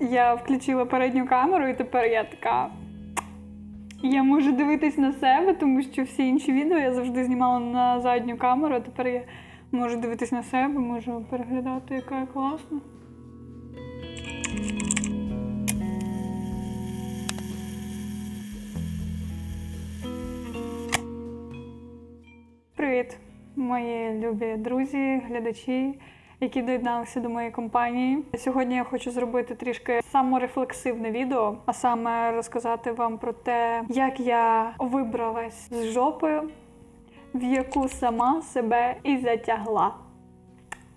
Я включила передню камеру, і тепер я така. Я можу дивитись на себе, тому що всі інші відео я завжди знімала на задню камеру, а тепер я можу дивитись на себе, можу переглядати, яка я класна. Привіт, мої любі друзі, глядачі, які доєдналися до моєї компанії. Сьогодні я хочу зробити трішки саморефлексивне відео, а саме розказати вам про те, як я вибралась з жопи, в яку сама себе і затягла.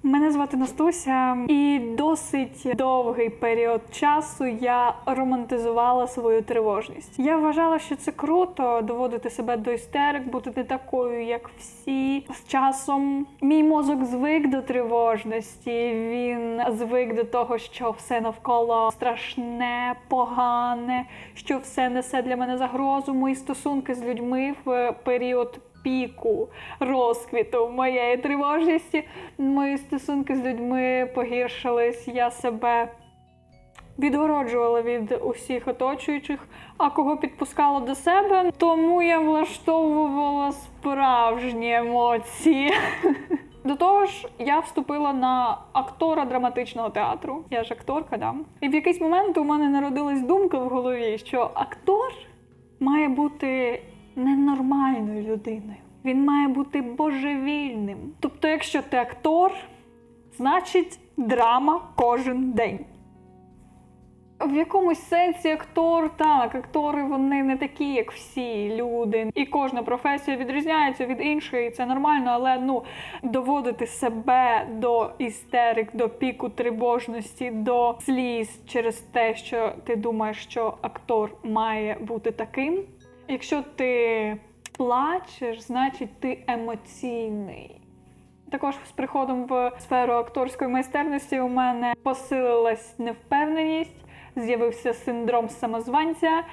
Мене звати Настуся, і досить довгий період часу я романтизувала свою тривожність. Я вважала, що це круто доводити себе до істерик, бути не такою, як всі. З часом мій мозок звик до тривожності. Він звик до того, що все навколо страшне, погане, що все несе для мене загрозу. Мої стосунки з людьми в період піку розквіту моєї тривожності. Мої стосунки з людьми погіршились. Я себе відгороджувала від усіх оточуючих, а кого підпускала до себе, тому я влаштовувала справжні емоції. До того ж, я вступила на актора драматичного театру. Я ж акторка, да. І в якийсь момент у мене народилась думка в голові, що актор має бути ненормальною людиною. Він має бути божевільним. Тобто, якщо ти актор, значить драма кожен день. В якомусь сенсі актор, так, актори вони не такі, як всі люди. І кожна професія відрізняється від іншої, і це нормально, але ну доводити себе до істерик, до піку тривожності, до сліз через те, що ти думаєш, що актор має бути таким. Якщо ти плачеш, значить ти емоційний. Також з приходом в сферу акторської майстерності у мене посилилась невпевненість, з'явився синдром самозванця,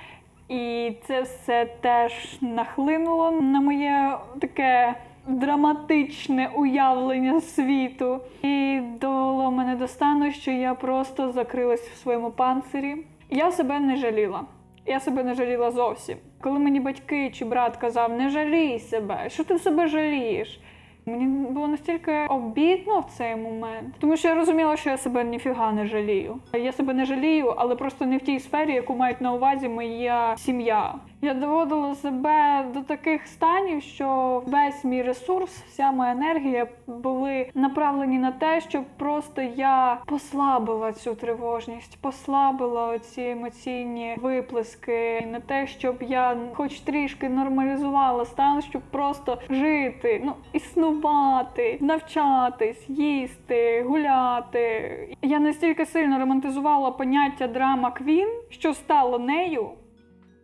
і це все теж нахлинуло на моє таке драматичне уявлення світу. І довело мене до стану, що я просто закрилась в своєму панцирі. Я себе не жаліла. Я себе не жаліла зовсім. Коли мені батьки чи брат казав, не жалій себе, що ти себе жалієш? Мені було настільки обідно в цей момент, тому що я розуміла, що я себе ніфіга не жалію. Я себе не жалію, але просто не в тій сфері, яку мають на увазі моя сім'я. Я доводила себе до таких станів, що весь мій ресурс, вся моя енергія були направлені на те, щоб просто я послабила цю тривожність, послабила ці емоційні виплески, на те, щоб я хоч трішки нормалізувала стан, щоб просто жити, ну існувати, навчатись, їсти, гуляти. Я настільки сильно романтизувала поняття драма квін, що стало нею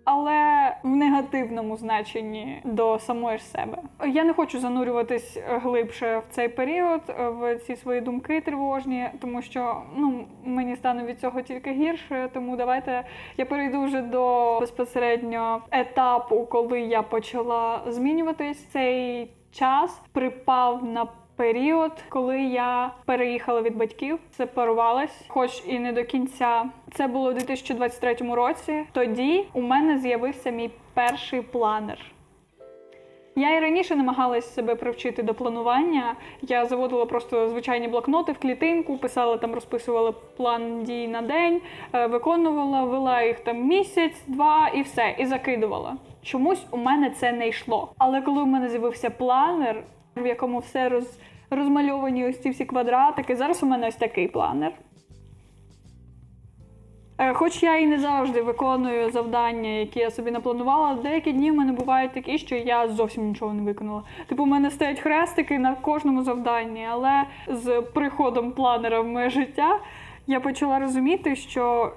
але в негативному значенні до самої ж себе. Я не хочу занурюватись глибше в цей період, в ці свої думки тривожні, тому що ну мені стане від цього тільки гірше. Тому давайте я перейду вже до безпосередньо етапу, коли я почала змінюватись. Цей час припав на період, коли я переїхала від батьків, сепарувалась, хоч і не до кінця. Це було у 2023 році. Тоді у мене з'явився мій перший планер. Я і раніше намагалась себе привчити до планування. Я заводила просто звичайні блокноти в клітинку, писала там, розписувала план дій на день, е, виконувала, вела їх там місяць, два і все, і закидувала. Чомусь у мене це не йшло. Але коли у мене з'явився планер, в якому все роз, розмальовані ось ці всі квадратики, зараз у мене ось такий планер. Е, Хоч я і не завжди виконую завдання, які я собі напланувала, деякі дні в мене бувають такі, що я зовсім нічого не виконала. Типу, у мене стоять хрестики на кожному завданні, але з приходом планера в моє життя я почала розуміти, що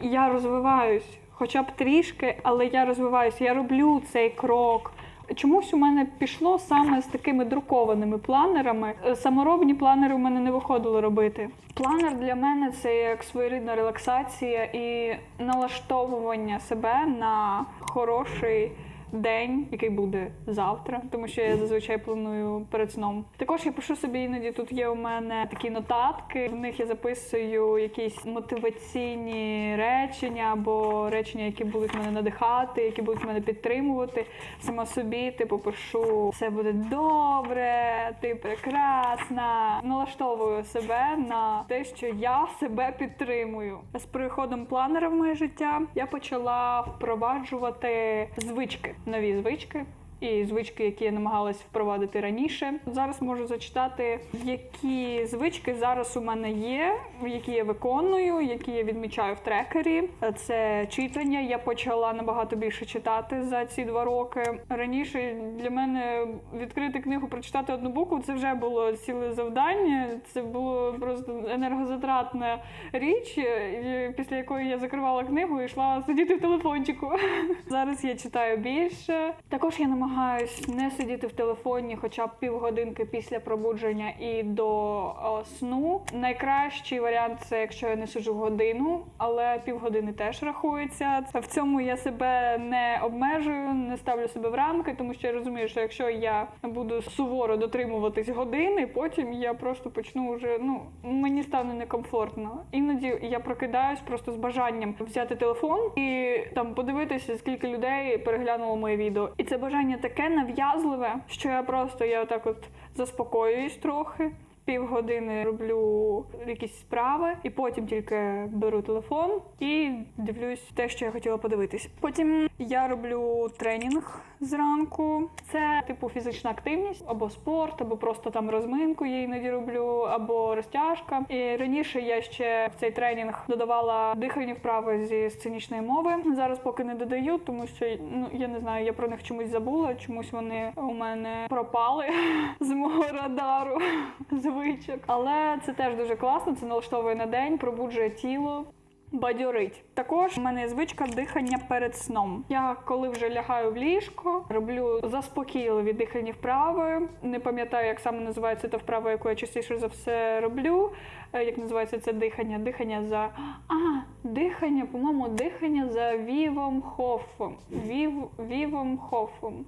я розвиваюсь, хоча б трішки, але я розвиваюся, я роблю цей крок. Чомусь у мене пішло саме з такими друкованими планерами. Е, Саморобні планери у мене не виходило робити. Планер для мене це як своєрідна релаксація і налаштовування себе на хороший день, який буде завтра, тому що я зазвичай планую перед сном. Також я пишу собі іноді. Тут є у мене такі нотатки. В них я записую якісь мотиваційні речення або речення, які будуть мене надихати, які будуть мене підтримувати. Сама собі, типу, пишу все буде добре, ти прекрасна. Налаштовую себе на те, що я себе підтримую. З приходом планера в моє життя я почала впроваджувати звички, нові звички. І звички, які я намагалась впровадити раніше. Зараз можу зачитати, які звички зараз у мене є, які я виконую, які я відмічаю в трекері. Це читання. Я почала набагато більше читати за ці два роки. Раніше для мене відкрити книгу, прочитати одну букву це вже було ціле завдання. Це було просто енергозатратна річ, після якої я закривала книгу і йшла сидіти в телефончику. Зараз я читаю більше. Також я намагаюся не сидіти в телефоні хоча б півгодинки після пробудження і до о, сну. Найкращий варіант це якщо я не сиджу годину, але півгодини теж рахується. В цьому я себе не обмежую, не ставлю себе в рамки, тому що я розумію, що якщо я буду суворо дотримуватись години, потім я просто почну вже ну мені стане некомфортно. Іноді я прокидаюсь просто з бажанням взяти телефон і там подивитися, скільки людей переглянуло моє відео. І це бажання таке нав'язливе, що я просто я отак от заспокоююсь трохи. Півгодини роблю якісь справи, і потім тільки беру телефон і дивлюсь те, що я хотіла подивитись. Потім я роблю тренінг зранку. Це типу фізична активність, або спорт, або просто там розминку я іноді роблю, або розтяжка. І раніше я ще в цей тренінг додавала дихальні вправи зі сценічної мови. Зараз поки не додаю, тому що ну я не знаю, я про них чомусь забула. Чомусь вони у мене пропали з мого радару звичок. Але це теж дуже класно. Це налаштовує на день, пробуджує тіло. Бадьорить. Також у мене звичка дихання перед сном. Я коли вже лягаю в ліжко, роблю заспокійливі дихальні вправи. Не пам'ятаю, як саме називається та вправа, яку я частіше за все роблю. Е, Як називається це дихання? Дихання за а, дихання, по-моєму, дихання за Вівом Хофом. Вів, Вівом Хофом.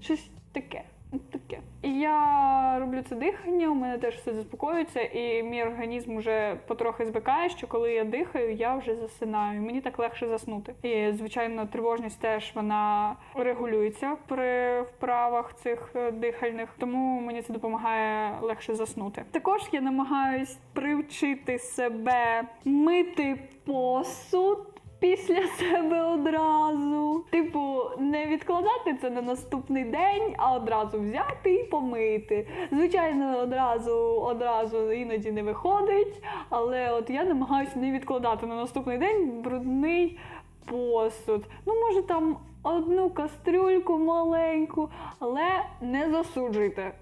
Щось таке. Таке. І я роблю це дихання, у мене теж все заспокоюється, і мій організм вже потрохи звикає, що коли я дихаю, я вже засинаю. Мені так легше заснути. І звичайно, тривожність теж вона регулюється при вправах цих е, дихальних, тому мені це допомагає легше заснути. Також я намагаюсь привчити себе мити посуд. Після себе одразу. Типу, не відкладати це на наступний день, а одразу взяти і помити. Звичайно, одразу одразу іноді не виходить, але от я намагаюся не відкладати на наступний день брудний посуд. Ну, може, там одну кастрюльку маленьку, але не засуджуйте.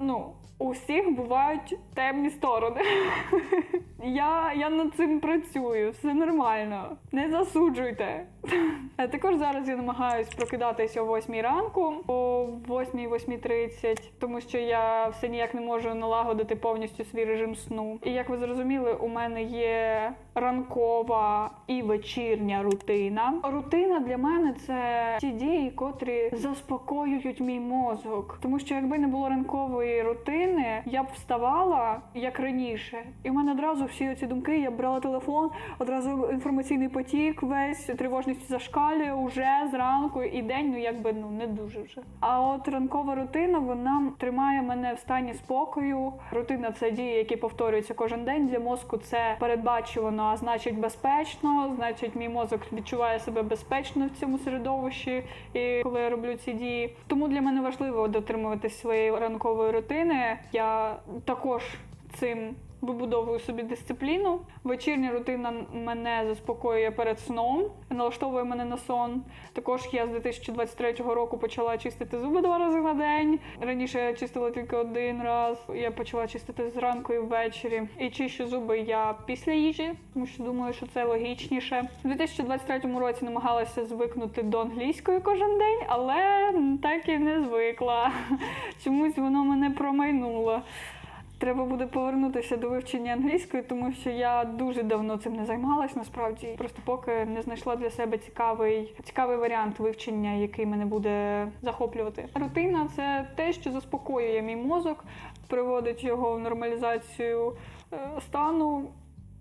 Ну, у всіх бувають темні сторони. Я, я над цим працюю, все нормально. Не засуджуйте. Е, Також зараз я намагаюсь прокидатися о 8 ранку, о 8-8.30, тому що я все ніяк не можу налагодити повністю свій режим сну. І як ви зрозуміли, у мене є ранкова і вечірня рутина. Рутина для мене це ті дії, котрі заспокоюють мій мозок. Тому що якби не було ранкової рутини, я б вставала як раніше, і в мене одразу всі ці думки. Я брала телефон, одразу інформаційний потік, весь тривожність зашкалює уже зранку і день, ну якби ну не дуже вже. А от ранкова рутина вона тримає мене в стані спокою. Рутина це дії, які повторюються кожен день. Для мозку це передбачувано, а значить безпечно. Значить, мій мозок відчуває себе безпечно в цьому середовищі, і коли я роблю ці дії. Тому для мене важливо дотримуватись своєї ранкової рутини. Я також цим вибудовую собі дисципліну. Вечірня рутина мене заспокоює перед сном, налаштовує мене на сон. Також я з 2023 року почала чистити зуби два рази на день. Раніше я чистила тільки один раз. Я почала чистити зранку і ввечері. І чищу зуби я після їжі, тому що думаю, що це логічніше. У 2023 році намагалася звикнути до англійської кожен день, але так і не звикла. Чомусь воно мене промайнуло. Треба буде повернутися до вивчення англійської, тому що я дуже давно цим не займалась. Насправді просто поки не знайшла для себе цікавий, цікавий варіант вивчення, який мене буде захоплювати. Рутина це те, що заспокоює мій мозок, приводить його в нормалізацію е, стану,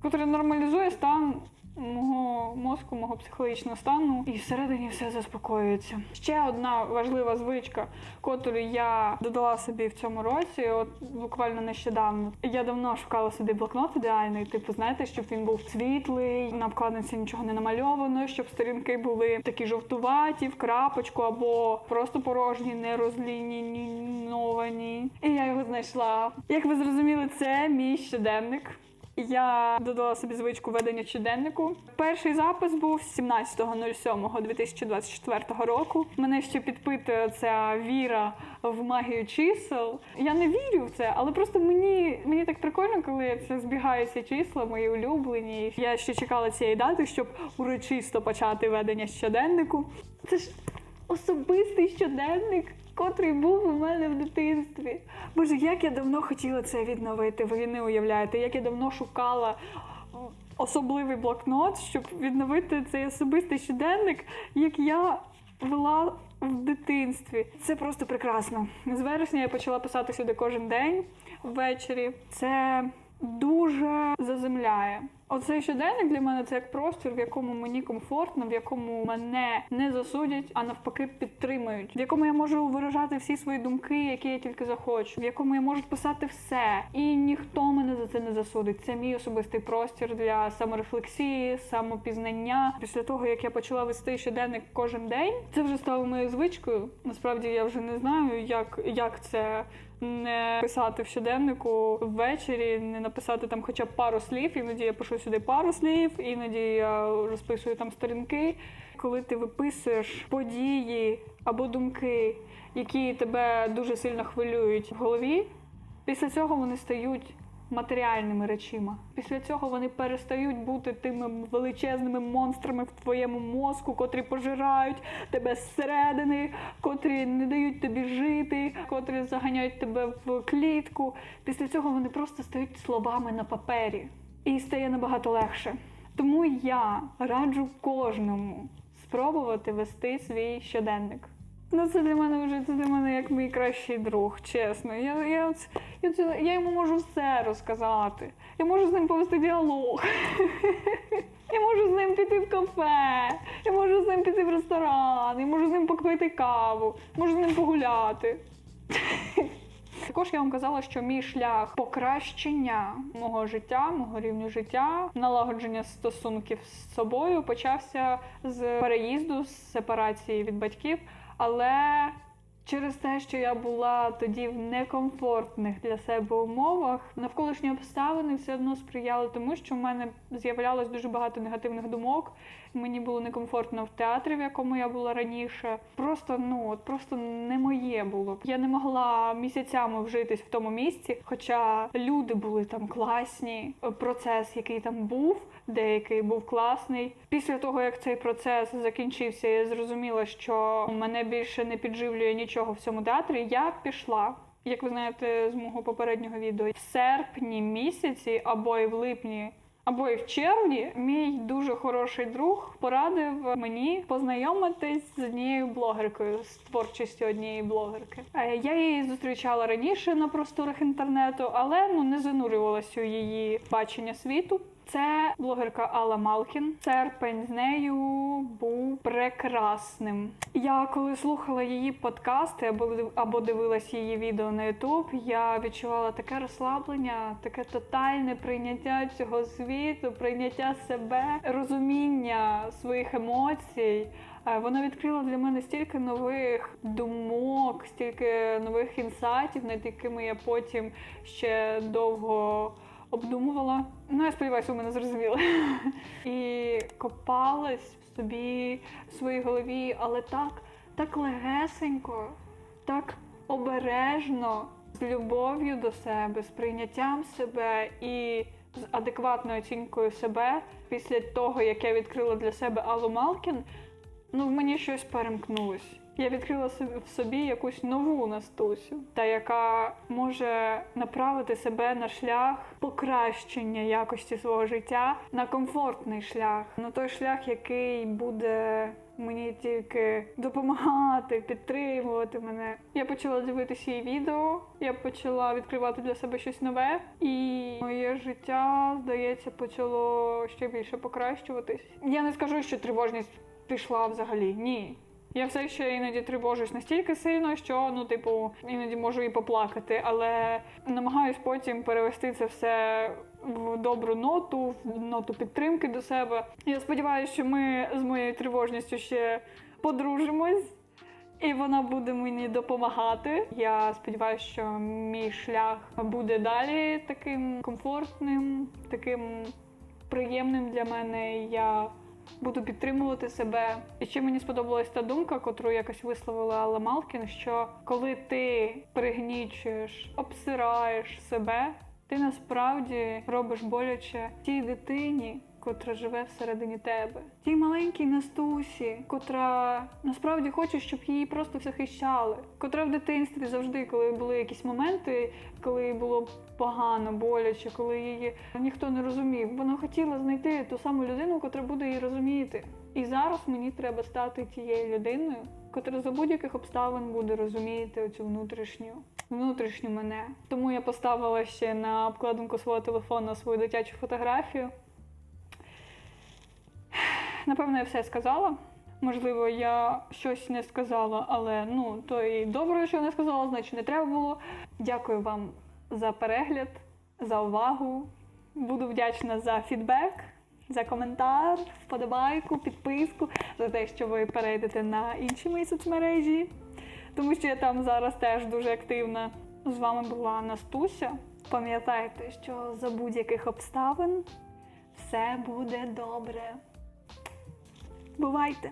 котрий нормалізує стан мого мозку, мого психологічного стану, і всередині все заспокоюється. Ще одна важлива звичка, котру я додала собі в цьому році, от буквально нещодавно. Я давно шукала собі блокнот ідеальний, типу, знаєте, щоб він був світлий, на обкладинці нічого не намальовано, щоб сторінки були такі жовтуваті, в крапочку або просто порожні, не розлініновані. І я його знайшла. Як ви зрозуміли, це мій щоденник. Я додала собі звичку ведення щоденнику. Перший запис був 17.07.2024 року. Мене ще підпитує ця віра в магію чисел. Я не вірю в це, але просто мені, мені так прикольно, коли це збігаються числа, мої улюблені. Я ще чекала цієї дати, щоб урочисто почати ведення щоденнику. Це ж особистий щоденник. Котрий був у мене в дитинстві. Боже, як я давно хотіла це відновити. Ви не уявляєте, як я давно шукала особливий блокнот, щоб відновити цей особистий щоденник, як я вела в дитинстві. Це просто прекрасно. З вересня я почала писати сюди кожен день ввечері. Це дуже заземляє. Оцей щоденник для мене це як простір, в якому мені комфортно, в якому мене не засудять, а навпаки підтримують, в якому я можу виражати всі свої думки, які я тільки захочу, в якому я можу писати все, і ніхто мене за це не засудить. Це мій особистий простір для саморефлексії, самопізнання. Після того як я почала вести щоденник кожен день, це вже стало моєю звичкою. Насправді я вже не знаю, як, як це. Не писати в щоденнику ввечері, не написати там хоча б пару слів. Іноді я пишу сюди пару слів, іноді я розписую там сторінки. Коли ти виписуєш події або думки, які тебе дуже сильно хвилюють в голові, після цього вони стають матеріальними речима. Після цього вони перестають бути тими величезними монстрами в твоєму мозку, котрі пожирають тебе зсередини, котрі не дають тобі жити, котрі заганяють тебе в клітку. Після цього вони просто стають словами на папері. І стає набагато легше. Тому я раджу кожному спробувати вести свій щоденник. Ну, це для мене вже це для мене як мій кращий друг, чесно. Я, я, я, я йому можу все розказати. Я можу з ним повести діалог. Я можу з ним піти в кафе, я можу з ним піти в ресторан, я можу з ним попити каву, можу з ним погуляти. Також я вам казала, що мій шлях покращення мого життя, мого рівню життя, налагодження стосунків з собою почався з переїзду, з сепарації від батьків. Але через те, що я була тоді в некомфортних для себе умовах, навколишні обставини все одно сприяли тому, що в мене з'являлось дуже багато негативних думок. Мені було некомфортно в театрі, в якому я була раніше. Просто ну от просто не моє було. Я не могла місяцями вжитись в тому місці, хоча люди були там класні. Процес, який там був, деякий був класний. Після того, як цей процес закінчився, я зрозуміла, що мене більше не підживлює нічого в цьому театрі. Я пішла. Як ви знаєте з мого попереднього відео, в серпні місяці або і в липні або і в червні мій дуже хороший друг порадив мені познайомитись з однією блогеркою з творчістю однієї блогерки. Е, Я її зустрічала раніше на просторах інтернету, але ну не занурювалася у її бачення світу. Це блогерка Алла Малкін. Серпень з нею був прекрасним. Я коли слухала її подкасти або дивилась її відео на Ютуб, я відчувала таке розслаблення, таке тотальне прийняття цього світу, прийняття себе, розуміння своїх емоцій. Е, Вона відкрила для мене стільки нових думок, стільки нових інсайтів, над якими я потім ще довго обдумувала. Ну, я сподіваюся, ви мене зрозуміли. І копалась в собі, в своїй голові, але так, так легесенько, так обережно, з любов'ю до себе, з прийняттям себе і з адекватною оцінкою себе після того, як я відкрила для себе Аллу Малкін, ну в мені щось перемкнулось. Я відкрила в собі якусь нову Настусю, та яка може направити себе на шлях покращення якості свого життя на комфортний шлях, на той шлях, який буде мені тільки допомагати, підтримувати мене. Я почала дивитися її відео, я почала відкривати для себе щось нове, і моє життя, здається, почало ще більше покращуватись. Я не скажу, що тривожність пішла взагалі. Ні. Я все ще іноді тривожусь настільки сильно, що ну, типу, іноді можу і поплакати, але намагаюсь потім перевести це все в добру ноту, в ноту підтримки до себе. Я сподіваюся, що ми з моєю тривожністю ще подружимось. І вона буде мені допомагати. Я сподіваюся, що мій шлях буде далі таким комфортним, таким приємним для мене. Я буду підтримувати себе. І ще мені сподобалась та думка, котру якось висловила Алла Малкін, що коли ти пригнічуєш, обсираєш себе, ти насправді робиш боляче тій дитині. Котра живе всередині тебе, тій маленькій Настусі, котра насправді хоче, щоб її просто захищали. Котра в дитинстві завжди, коли були якісь моменти, коли було погано, боляче, коли її ніхто не розумів, вона хотіла знайти ту саму людину, котра буде її розуміти. І зараз мені треба стати тією людиною, котра за будь-яких обставин буде розуміти оцю внутрішню. Внутрішню мене. Тому я поставила ще на обкладинку свого телефону свою дитячу фотографію. Напевно, я все сказала. Можливо, я щось не сказала, але ну то і добре, що не сказала, значить не треба було. Дякую вам за перегляд, за увагу. Буду вдячна за фідбек, за коментар, вподобайку, підписку, за те, що ви перейдете на інші мої соцмережі, тому що я там зараз теж дуже активна. З вами була Настуся. Пам'ятайте, що за будь-яких обставин все буде добре. Бувайте!